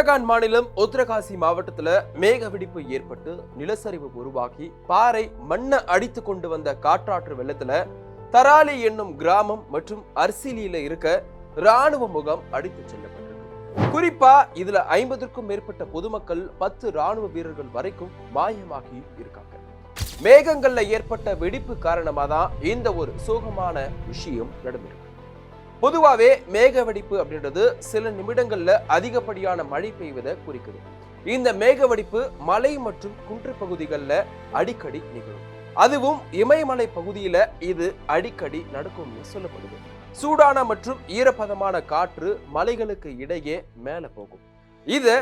உத்தரகாண்ட் மாநிலம் உத்தரகாசி மாவட்டத்தில் மேக வெடிப்பு ஏற்பட்டு நிலச்சரிவு உருவாகி பாறை மண்ணை அடித்து கொண்டு வந்த காற்றாற்று வெள்ளத்துல தராலி என்னும் கிராமம் மற்றும் அர்சிலியில இருக்க ராணுவ முகாம் அடித்து செல்லப்பட்டிருக்கு. குறிப்பா இதுல ஐம்பதுக்கும் மேற்பட்ட பொதுமக்கள் பத்து ராணுவ வீரர்கள் வரைக்கும் மாயமாகி இருக்காங்க. மேகங்கள்ல ஏற்பட்ட வெடிப்பு காரணமாக தான் இந்த ஒரு சோகமான விஷயம் நடந்திருக்கு. பொதுவாகவே மேகவெடிப்பு அப்படின்றது சில நிமிடங்களில் அதிகப்படியான மழை பெய்வதை குறிக்குது. இந்த மேகவெடிப்பு மலை மற்றும் குன்று பகுதிகளில் அடிக்கடி நிகழும். அதுவும் இமயமலை பகுதியில் இது அடிக்கடி நடக்கும்னு சொல்லப்படுது. சூடான மற்றும் ஈரப்பதமான காற்று மலைகளுக்கு இடையே மேலே போகும். இது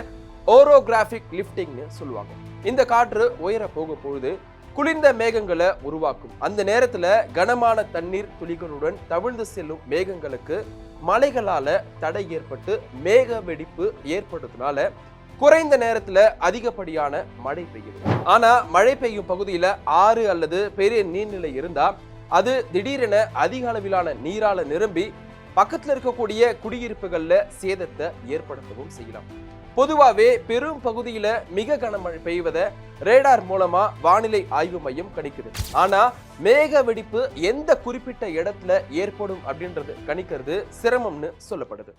ஓரோகிராஃபிக் லிஃப்டிங்னு சொல்லுவாங்க. இந்த காற்று உயர போகும் பொழுது குளிர்ந்த மேகங்களை உருவாக்கும். அந்த நேரத்துல கனமான தண்ணீர் துளிகளுடன் தவிழ்ந்து செல்லும் மேகங்களுக்கு மலைகளால தடை ஏற்பட்டு மேக வெடிப்பு ஏற்படுறதுனால குறைந்த நேரத்துல அதிகப்படியான மழை பெய்யும். ஆனா மழை பெய்யும் பகுதியில ஆறு அல்லது பெரிய நீர்நிலை இருந்தா அது திடீரென அதிக அளவிலான நீரால நிரம்பி பக்கத்துல இருக்கக்கூடிய குடியிருப்புகள்ல சேதத்தை ஏற்படுத்தவும் செய்யலாம். பொதுவாகவே பெரும் பகுதியில் மிக கனமழை பெய்வதை ரேடார் மூலமா வானிலை ஆய்வு மையம் கணிக்குது. ஆனா மேக வெடிப்பு எந்த குறிப்பிட்ட இடத்துல ஏற்படும் அப்படின்றது கணிக்கிறது சிரமம்னு சொல்லப்படுது.